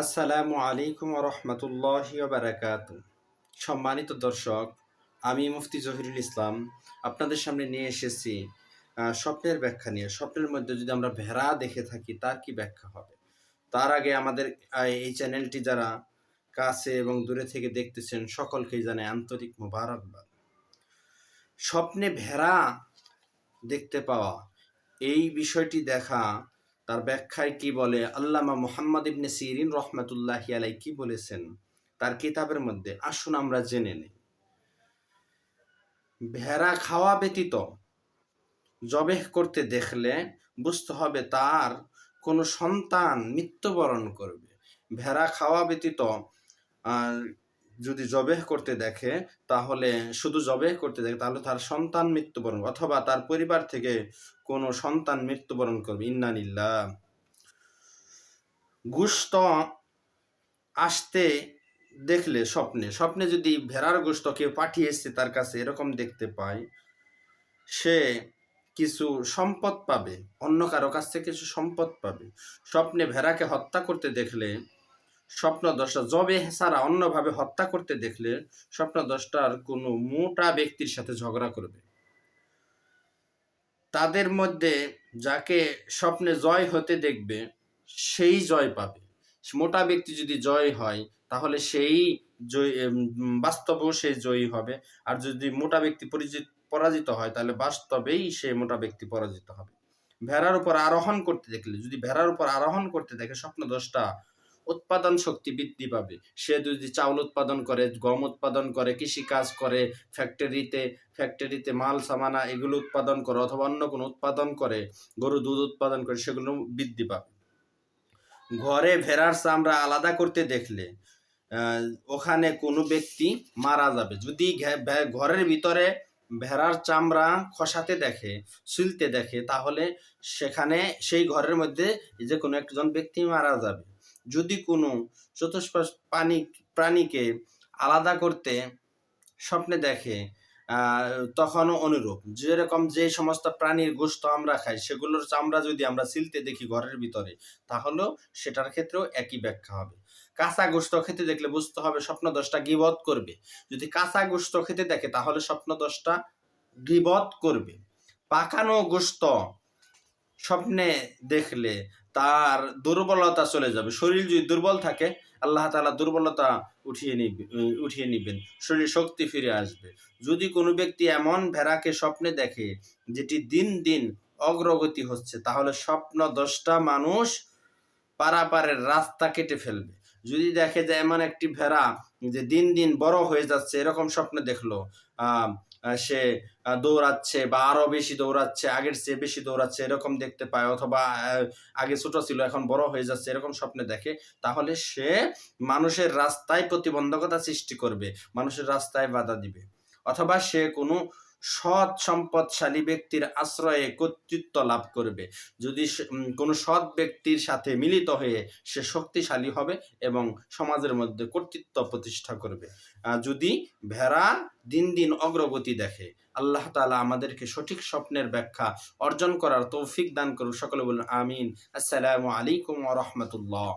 আসসালামু আলাইকুম রহমতুল্লাহ বারাকাত সম্মানিত দর্শক, আমি মুফতি জহিরুল ইসলাম। আপনাদের সামনে নিয়ে এসেছি স্বপ্নের ব্যাখ্যা নিয়ে। স্বপ্নের মধ্যে যদি আমরা ভেড়া দেখে থাকি, তার কি ব্যাখ্যা হবে? তার আগে আমাদের এই চ্যানেলটি যারা কাছে এবং দূরে থেকে দেখতেছেন, সকলকেই জানে আন্তরিক মোবারকবাদ। স্বপ্নে ভেড়া দেখতে পাওয়া, এই বিষয়টি দেখা তার ব্যাখ্যায় কি বলে? আল্লামা মুহাম্মদ ইবনে সিরিন রহমাতুল্লাহি আলাই কি বলেছেন? তার কিতাবের মধ্যে আসুন আমরা জেনে নিই। ভেড়া খাওয়া ব্যতীত জবেহ করতে দেখলে বুঝতে হবে তার কোনো সন্তান মৃত্যুবরণ করবে। ভেড়া খাওয়া ব্যতীত আহ, যদি জবেহ করতে দেখে, তাহলে শুধু জবেহ করতে দেখে, তাহলে তার সন্তান মৃত্যুবরণ, অথবা তার পরিবার থেকে কোনো সন্তান মৃত্যুবরণ করবে। ইন্নানিল্লাহ গুস্ত আসতে দেখলে স্বপ্নে স্বপ্নে যদি ভেড়ার গোস্ত কেউ পাঠিয়ে এসছে তার কাছে, এরকম দেখতে পায়, সে কিছু সম্পদ পাবে, অন্য কারও কাছ থেকে কিছু সম্পদ পাবে। স্বপ্নে ভেড়াকে হত্যা করতে দেখলে স্বপ্ন দশটা জবে ছাড়া অন্যভাবে হত্যা করতে দেখলে স্বপ্ন দশটার কোনো মোটা ব্যক্তির সাথে ঝগড়া করবে। তাদের মধ্যে যাকে স্বপ্নে জয় হতে দেখবে, সেই জয় পাবে। মোটা ব্যক্তি যদি জয় হয়, তাহলে সেই জয় বাস্তবেও সে জয়ী হবে। আর যদি মোটা ব্যক্তি পরিচিত, পরাজিত হয়, তাহলে বাস্তবেই সে মোটা ব্যক্তি পরাজিত হবে। ভেড়ার উপর আরোহণ করতে দেখলে, যদি ভেড়ার উপর আরোহণ করতে দেখে স্বপ্ন দশটা উৎপাদন শক্তি বৃদ্ধি পাবে। সে যদি চাউল উৎপাদন করে, গম উৎপাদন করে কৃষি কাজ করে, ফ্যাক্টরিতে ফ্যাক্টরিতে মাল, সামানা এগুলো উৎপাদন করে অথবা অন্য কোনো উৎপাদন করে, গরু, দুধ উৎপাদন করে, সেগুলো বৃদ্ধি পাবে। ঘরে ভেড়ার চামড়া আলাদা করতে দেখলে ওখানে কোনো ব্যক্তি মারা যাবে। যদি ঘরের ভিতরে ভেড়ার চামড়া খসাতে দেখে সিলতে দেখে, তাহলে সেখানে, সেই ঘরের মধ্যে যে কোনো একজন ব্যক্তি মারা যাবে। যদি কোনো চতুষ্পাশ প্রাণী প্রাণীকে আলাদা করতে স্বপ্নে দেখে তখনও অনুরূপ। যেরকম যে সমস্ত প্রাণীর গোস্ত আমরা খাই, সেগুলোর চামড়া যদি আমরা সিলতে দেখি ঘরের ভিতরে, তাহলেও সেটার ক্ষেত্রেও একই ব্যাখ্যা হবে। কাঁচা গোস্ত খেতে দেখলে বুঝতে হবে স্বপ্ন দশটা গিবধ করবে। যদি কাঁচা গোস্ত খেতে দেখে, তাহলে স্বপ্ন দশটা গিবধ করবে। পাকানো গোস্ত স্বপ্নে দেখলে তার দুর্বলতা চলে যাবে। শরীর যদি দুর্বল থাকে, আল্লাহ তাআলা দুর্বলতা উঠিয়ে নিবে, উঠিয়ে নিবেন। শরীর শক্তি ফিরে আসবে। যদি কোনো ব্যক্তি এমন ভেড়াকে স্বপ্নে দেখে, যেটি দিন দিন অগ্রগতি হচ্ছে, তাহলে স্বপ্ন দশটা মানুষ পারাপারের রাস্তা কেটে ফেলবে। যদি দেখে যে এমন একটি ভেড়া যে দিন দিন বড় হয়ে যাচ্ছে, এরকম স্বপ্নে দেখল সে দৌড়াচ্ছে বা আরও বেশি দৌড়াচ্ছে, আগের চেয়ে বেশি দৌড়াচ্ছে, এরকম দেখতে পায় অথবা আগে ছোট ছিল, এখন বড় হয়ে যাচ্ছে, এরকম স্বপ্নে দেখে, তাহলে সে মানুষের রাস্তায় প্রতিবন্ধকতা সৃষ্টি করবে, মানুষের রাস্তায় বাধা দিবে। অথবা সে কোনো সৎ সম্পদশালী ব্যক্তির আশ্রয়ে কর্তৃত্ব লাভ করবে। যদি কোনো সৎ ব্যক্তির সাথে মিলিত হয়ে সে শক্তিশালী হবে এবং সমাজের মধ্যে কর্তৃত্ব প্রতিষ্ঠা করবে। যদি ভেড়া দিন দিন অগ্রগতি দেখে, আল্লাহ তালা আমাদেরকে সঠিক স্বপ্নের ব্যাখ্যা অর্জন করার তৌফিক দান করুন। সকলে বলুন, আমিন। আসসালামু আলাইকুম রাহমাতুল্লাহ।